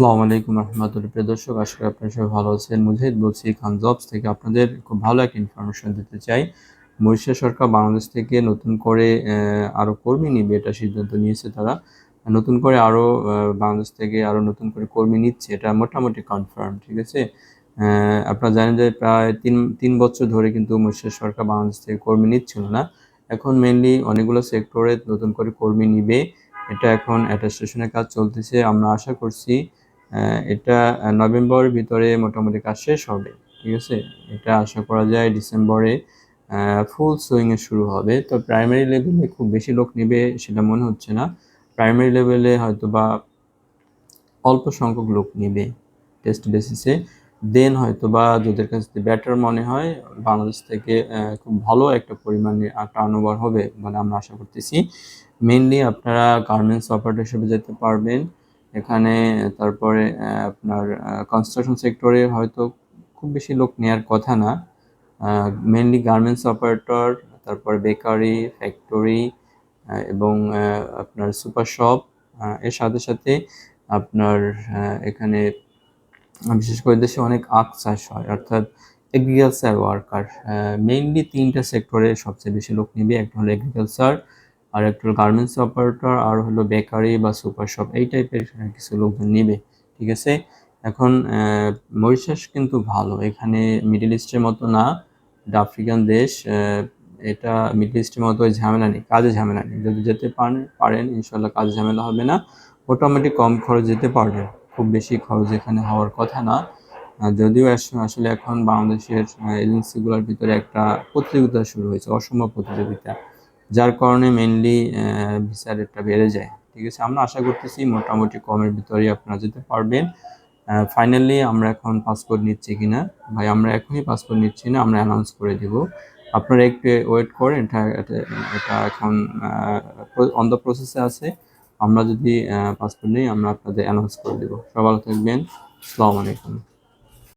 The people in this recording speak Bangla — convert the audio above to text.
আসসালামু আলাইকুম রহমতুল্লাহ। প্রিয় দর্শক, আশা করি আপনারা সবাই ভালো আছেন। মুজাহিদ বলছি, খান জবস থেকে আপনাদের খুব ভালো একটা ইনফরমেশন দিতে চাই। মরিশিয়া সরকার বাংলাদেশ থেকে নতুন করে আরও কর্মী নিবে এটা সিদ্ধান্ত নিয়েছে তারা। নতুন করে আরও বাংলাদেশ থেকে আরও নতুন করে কর্মী নিচ্ছে, এটা মোটামুটি কনফার্ম ঠিক আছে? আপনারা জানেন যে প্রায় তিন তিন বছর ধরে কিন্তু মরিশিয়া সরকার বাংলাদেশ থেকে কর্মী নিচ্ছিল না। এখন মেনলি অনেকগুলো সেক্টরে নতুন করে কর্মী নিবে। এটা এখন অ্যাটাস্টেশনের কাজ চলতেছে। আমরা আশা করছি এটা আহ, নভেম্বরের ভিতরে মোটামুটি কাজ শেষ হবে ঠিক আছে? এটা আশা করা যায় ডিসেম্বরে ফুল সুইংয়ে শুরু হবে। তো প্রাইমারি লেভেলে খুব বেশি লোক নেবে সেটা মনে হচ্ছে না। প্রাইমারি লেভেলে হয়তো বা অল্প সংখ্যক লোক নেবে টেস্ট বেসিসে দেন হয়তো বা যাদের কাছে ব্যাটার মনে হয় বাংলাদেশ থেকে খুব ভালো একটা পরিমাণে টার্ন ওভার হবে মানে আমরা আশা করতেছি। মেনলি আপনারা গার্মেন্টস অপারেটর হিসেবে যেতে পারবেন। এখানে তারপরে আপনার কনস্ট্রাকশন সেক্টরে হয়তো খুব বেশি লোক নেওয়ার কথা না। মেনলি গার্মেন্টস অপারেটর তারপরে বেকারি ফ্যাক্টরি এবং আপনার সুপার শপ এর সাথে সাথে আপনার এখানে বিশেষ করে দেশে অনেক আখ চাষ হয়, অর্থাৎ এগ্রিকালচার ওয়ার্কার মেইনলি তিনটা সেক্টরে সবচেয়ে বেশি লোক নিবে, একটা হলো এগ্রিকালচার আর একটা গার্মেন্টস অপারেটর আর হলো বেকারি বা সুপার শপ এই টাইপের কিছু লোকজন নিবে, ঠিক আছে? এখন মরিশাস কিন্তু ভালো। এখানে মিডল ইস্টের মতো না আফ্রিকান দেশ এটা মিডল ইস্টের মতো ঝামেলা নেই, কাজে ঝামেলা নেই। যদি যেতে পারেন পারেন ইনশাল্লাহ কাজে ঝামেলা হবে না। মোটামুটি কম খরচ যেতে পারবেন খুব বেশি খরচ এখানে হওয়ার কথা না। যদিও আসলে এখন বাংলাদেশের এজেন্সিগুলোর ভিতরে একটা প্রতিযোগিতা শুরু হয়েছে, অসম্ভব প্রতিযোগিতা। যার কারণে মেনলি ভিসা রেটটা বেড়ে যায়। ঠিক আছে? আমরা আশা করতেছি মোটামুটি কমের ভিতরেই আপনারা যেতে পারবেন। ফাইনালি আমরা এখন পাসপোর্ট নিচ্ছি কিনা? ভাই, আমরা এখনই পাসপোর্ট নিচ্ছি না, আমরা অ্যানাউন্স করে দিব। আপনারা একটু ওয়েট করেন, এটা, এটা- এটা এখন অন দ্য প্রসেসে আছে। আমরা যদি পাসপোর্ট নিই, আমরা আপনাদের অ্যানাউন্স করে দেবো। সবাই ভালো থাকবেন। আসসালামু আলাইকুম।